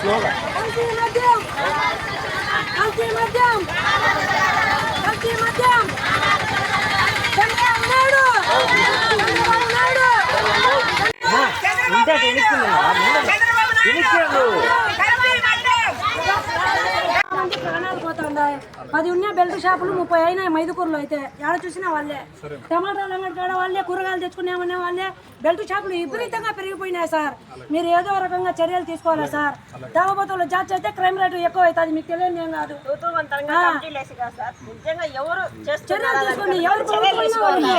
కల్తీ మద్యం కల్తీ మద్యం కల్తీ మద్యం చంద్రబాబు నాయుడు చంద్రబాబు నాయుడు ఇంత తినిచ్చిండు మంది ప్రాణాలు పోతున్నాయి పది ఉన్నాయి బెల్ట్ షాపులు ముప్పై అయినాయి మైదుకూరులో అయితే. ఎక్కడ చూసినా వాళ్ళే. టమాటాలు అంగడి కాడ వాళ్ళే కూరగాయలు తెచ్చుకున్నామనే వాళ్ళే. బెల్ట్ షాపులు విపరీతంగా పెరిగిపోయినాయి సార్. మీరు ఏదో రకంగా చర్యలు తీసుకోవాలి సార్? తాగబోతులు జాతి అయితే క్రైమ్ రేటు ఎక్కువ అవుతుంది మీకు తెలియదు ఏం కాదు. చర్యలు తీసుకోండి. ఎవరు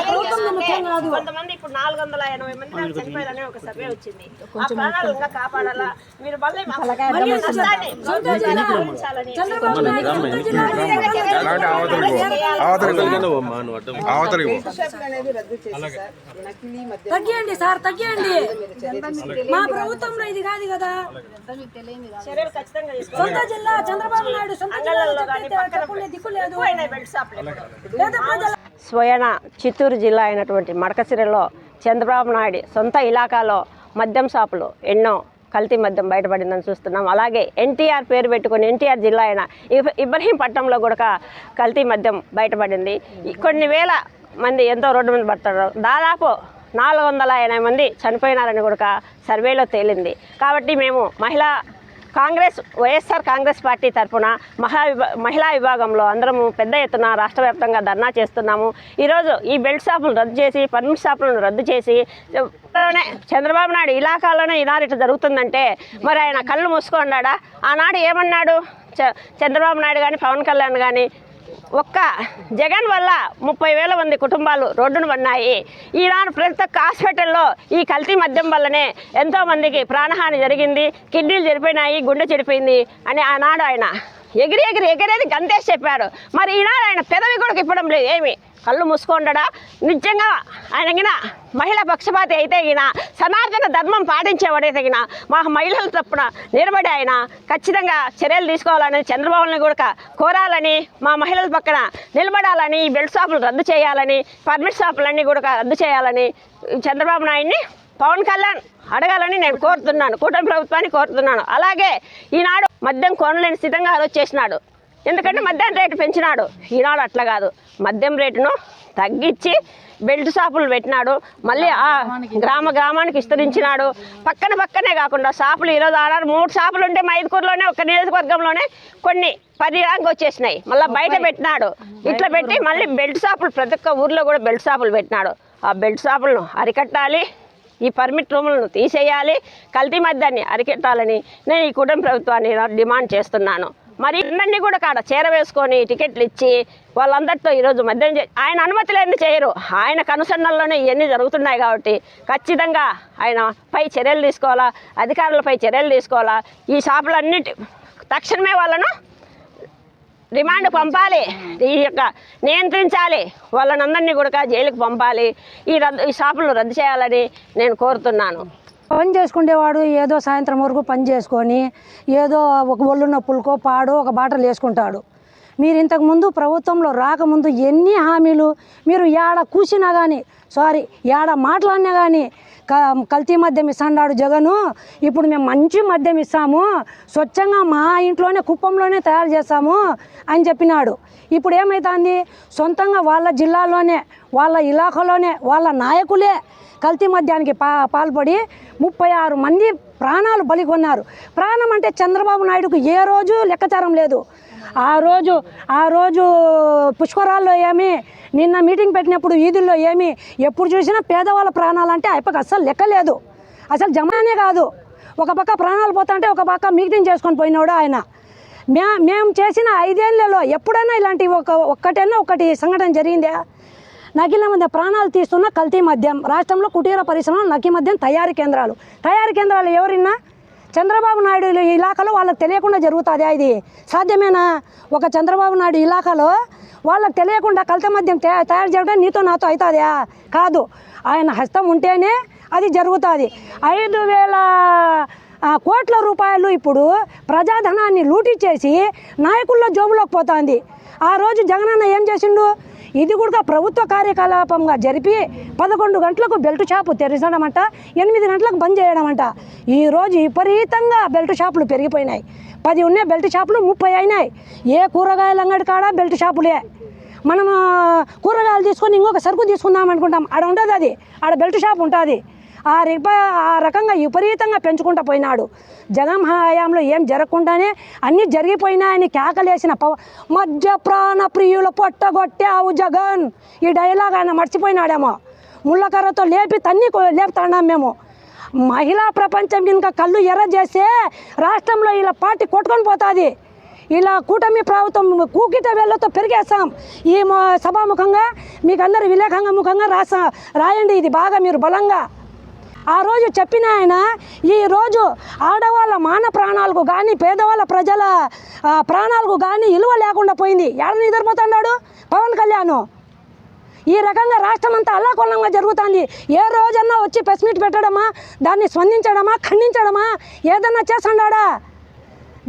ప్రభుత్వం ముఖ్యం కాదు. కొంతమంది ఇప్పుడు నాలుగు వందల ఎనభై మంది చనిపోయారని ఒక సర్వే వచ్చింది. ఆ ప్రాణాలు ఇంకా కాపాడాలా? మీరు మళ్ళీ చంద్రబాబు అలాంటి అవతలికి పో. అవతలికి. అవతలికి. తగ్గియండి సార్ తగ్గియండి మా ప్రభుత్వంలో ఇది కాదు కదా సొంత జిల్లా చంద్రబాబు నాయుడు సొంత ప్రజల స్వయన చిత్తూరు జిల్లా అయినటువంటి మడకసిరలో చంద్రబాబు నాయుడు సొంత ఇలాకాలో మద్యం షాపులు ఎన్నో కల్తీ మద్యం బయటపడిందని చూస్తున్నాం. అలాగే ఎన్టీఆర్ పేరు పెట్టుకుని ఎన్టీఆర్ జిల్లా అయిన ఇబ్రహీంపట్నంలో కూడా కల్తీ మద్యం బయటపడింది. కొన్ని వేల మంది ఎంతో రోడ్డు మీద పడతారు. దాదాపు నాలుగు వందల ఎనభై మంది చనిపోయినారని కూడా సర్వేలో తేలింది. కాబట్టి మేము మహిళా కాంగ్రెస్ వైఎస్ఆర్ కాంగ్రెస్ పార్టీ తరఫున మహా విభా- మహిళా విభాగంలో అందరము పెద్ద ఎత్తున రాష్ట్ర వ్యాప్తంగా ధర్నా చేస్తున్నాము. ఈరోజు ఈ బెల్ట్ షాపులను రద్దు చేసి పర్మిట్ షాపులను రద్దు చేసి చంద్రబాబు నాయుడు ఇలాకాలోనే ఈనాడు ఇట్లా జరుగుతుందంటే మరి ఆయన కళ్ళు మూసుకున్నాడా ఆనాడు ఏమన్నాడు? చ- చంద్రబాబు నాయుడు కానీ పవన్ కళ్యాణ్ కానీ ఒక్క జగన్ వల్ల ముప్పై వేల మంది కుటుంబాలు రోడ్డున పడినాయి. ఈనాడు ప్రతి ఒక్క హాస్పిటల్లో ఈ కల్తీ మద్యం వల్లనే ఎంతోమందికి ప్రాణహాని జరిగింది. కిడ్నీలు చెడిపోయినాయి గుండె చెడిపోయింది అని ఆనాడు ఆయన ఎగిరి ఎగిరి ఎగిరేది గంతేసి చెప్పాడు. మరి ఈనాడు ఆయన పెదవి కూడా ఇప్పడం లేదు ఏమి? కళ్ళు మూసుకుండడా? నిజంగా ఆయన గిన మహిళ పక్షపాతి అయితే అయినా సనాతన ధర్మం పాటించేవాడైతే తగిన మా మహిళల తప్పున నిలబడి ఆయన ఖచ్చితంగా చర్యలు తీసుకోవాలని చంద్రబాబుని కూడా కోరాలని మా మహిళల పక్కన నిలబడాలని ఈ బెల్ట్ షాపులు రద్దు చేయాలని పర్మిట్ షాపులన్నీ కూడా రద్దు చేయాలని చంద్రబాబు నాయుడిని పవన్ కళ్యాణ్ అడగాలని నేను కోరుతున్నాను. కూటమి ప్రభుత్వాన్ని కోరుతున్నాను. అలాగే ఈనాడు మద్యం కొనలేని స్థితంగా ఆలోచేసినాడు ఎందుకంటే మద్యం రేటు పెంచినాడు. ఈనాడు అట్లా కాదు. మద్యం రేటును తగ్గించి బెల్ట్ షాపులు పెట్టినాడు. మళ్ళీ ఆ గ్రామ గ్రామానికి విస్తరించినాడు. పక్కన పక్కనే కాకుండా షాపులు ఈరోజు ఆడారు మూడు షాపులు ఉంటే మైదుకూరులోనే ఒక నియోజకవర్గంలోనే కొన్ని పది ర్యాంక్ వచ్చేసినాయి. మళ్ళీ బయట పెట్టినాడు. ఇట్లా పెట్టి మళ్ళీ బెల్ట్ షాపులు ప్రతి ఒక్క ఊర్లో కూడా బెల్ట్ షాపులు పెట్టినాడు. ఆ బెల్ట్ షాపులను అరికట్టాలి. ఈ పర్మిట్ రూములను తీసేయాలి. కల్తీ మద్యాన్ని అరికెట్టాలని నేను ఈ కుటుంబ ప్రభుత్వాన్ని డిమాండ్ చేస్తున్నాను. మరి అందరినీ కూడా కాడ చేరవేసుకొని టికెట్లు ఇచ్చి వాళ్ళందరితో ఈరోజు మద్యం చే- ఆయన అనుమతి లేని చేయరు. ఆయన కనుసన్నల్లోనే ఇవన్నీ జరుగుతున్నాయి కాబట్టి ఖచ్చితంగా ఆయన పై చర్యలు తీసుకోవాలా అధికారులపై చర్యలు తీసుకోవాలా ఈ షాపులన్నిటి తక్షణమే వాళ్ళను రిమాండ్ పంపాలి. ఈ యొక్క నియంత్రించాలి. వాళ్ళనందరినీ కూడా జైలుకు పంపాలి. ఈ రద్దు ఈ షాపులు రద్దు చేయాలని నేను కోరుతున్నాను. పని చేసుకునేవాడు ఏదో సాయంత్రం వరకు పని చేసుకొని ఏదో ఒక ఒళ్ళు నొప్పులకో పాడో ఒక బాటలు వేసుకుంటాడు. మీరు ఇంతకుముందు ప్రభుత్వంలో రాకముందు ఎన్ని హామీలు మీరు ఏడ కూసినా కానీ సారీ ఏడ మాట్లాడినా కానీ క కల్తీ మద్యం ఇస్తాడు జగను. ఇప్పుడు మేము మంచి మద్యం ఇస్తాము. స్వచ్ఛంగా మా ఇంట్లోనే కుప్పంలోనే తయారు చేస్తాము అని చెప్పినాడు. ఇప్పుడు ఏమవుతుంది సొంతంగా వాళ్ళ జిల్లాలోనే వాళ్ళ ఇలాఖలోనే వాళ్ళ నాయకులే కల్తీ మద్యానికి పా పాల్పడి ముప్పై ఆరు మంది ప్రాణాలు బలికొన్నారు ప్రాణం అంటే చంద్రబాబు నాయుడుకు ఏ రోజు లెక్కచారం లేదు. ఆ రోజు ఆ రోజు పుష్కరాల్లో ఏమి నిన్న మీటింగ్ పెట్టినప్పుడు వీధుల్లో ఏమి ఎప్పుడు చూసినా పేదవాళ్ళ ప్రాణాలు అంటే అయిపోక అస్సలు లెక్కలేదు అసలు జమానే కాదు. ఒక పక్క ప్రాణాలు పోతుంటే ఒక పక్క మీటింగ్ చేసుకొని పోయినాడు ఆయన. మే మేము చేసిన ఐదేళ్ళలో ఎప్పుడైనా ఇలాంటి ఒక ఒక్కటైనా ఒకటి సంఘటన జరిగిందా? నకిల మధ్య ప్రాణాలు తీస్తున్న కల్తీ మద్యం రాష్ట్రంలో కుటీర పరిశ్రమలు నకి మద్యం తయారీ కేంద్రాలు. తయారీ కేంద్రాలు ఎవరిన్నా? చంద్రబాబు నాయుడు ఇలాకాలో వాళ్ళకి తెలియకుండా జరుగుతుందా ఇది? సాధ్యమేనా? ఒక చంద్రబాబు నాయుడు ఇలాకాలో వాళ్ళకి తెలియకుండా కల్తీ మద్యం తయారు చేయడం నీతో నాతో అవుతుందా? కాదు. ఆయన హస్తం ఉంటేనే అది జరుగుతుంది. ఐదు వేల కోట్ల రూపాయలు ఇప్పుడు ప్రజాధనాన్ని లూటీ చేసి నాయకుల్లో జోబులోకి పోతుంది. ఆ రోజు జగనన్న ఏం చేసిండు? ఇది కూడా ప్రభుత్వ కార్యకలాపంగా జరిపి పదకొండు గంటలకు బెల్ట్ షాపు తెరిచడమంట ఎనిమిది గంటలకు బంద్ చేయడమంట. ఈరోజు విపరీతంగా బెల్ట్ షాపులు పెరిగిపోయినాయి. పది ఉన్న బెల్ట్ షాపులు ముప్పై అయినాయి. ఏ కూరగాయల అంగడి కాడ బెల్ట్ షాపులే. మనం కూరగాయలు తీసుకొని ఇంకొక సరుకు తీసుకుందాం అనుకుంటాం. ఆడ ఉండదు అది. ఆడ బెల్ట్ షాప్ ఉంటుంది. ఆ రిప ఆ రకంగా విపరీతంగా పెంచుకుంటూ పోయినాడు. జగన్ హయాంలో ఏం జరగకుండానే అన్నీ జరిగిపోయినాయని కేకలేసిన పవ మధ్య ప్రాణ ప్రియుల పొట్టగొట్టావు జగన్. ఈ డైలాగ్ ఆయన మర్చిపోయినాడేమో. ముళ్ళకర్రతో లేపి తన్ని లేపుతున్నాం మేము. మహిళా ప్రపంచం ఇంకా కళ్ళు ఎర్ర చేస్తే రాష్ట్రంలో ఇలా పార్టీ కొట్టుకొని పోతుంది. ఇలా కూటమి ప్రభుత్వం కూకిట వేళ్ళతో పెరిగేస్తాం ఈ సభాముఖంగా మీకు అందరు విలేఖంగా ముఖంగా రాసా రాయండి ఇది బాగా మీరు బలంగా. ఆ రోజు చెప్పిన ఆయన ఈ రోజు ఆడవాళ్ళ మాన ప్రాణాలకు కానీ పేదవాళ్ళ ప్రజల ప్రాణాలకు కానీ విలువ లేకుండా పోయింది. ఎక్కడ నిద్రపోతున్నాడు? పవన్ కళ్యాణ్. ఈ రకంగా రాష్ట్రం అంతా అల్లాకొల్లంగా జరుగుతుంది. ఏ రోజన్నా వచ్చి ప్రెస్ పెట్టడమా? దాన్ని స్పందించడమా? ఖండించడమా? ఏదన్నా చేస్తున్నాడా?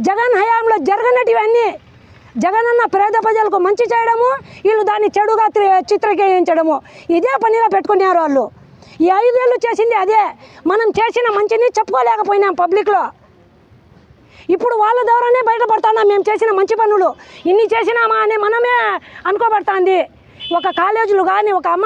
జగన్ హయాంలో జరగనటివన్నీ జగన్ అన్న పేద ప్రజలకు మంచి చేయడము వీళ్ళు దాన్ని చెడుగా చిత్రీకరించడము. ఇదే పనిగా పెట్టుకున్నారు వాళ్ళు ఈ ఐదేళ్ళు చేసింది అదే. మనం చేసిన మంచిని చెప్పుకోలేకపోయినాం పబ్లిక్లో. ఇప్పుడు వాళ్ళ ద్వారానే బయటపడుతున్నాం మేము చేసిన మంచి పనులు. ఇన్ని చేసినామా అని మనమే అనుకోబడుతుంది. ఒక కాలేజీలు కానీ ఒక అమ్మ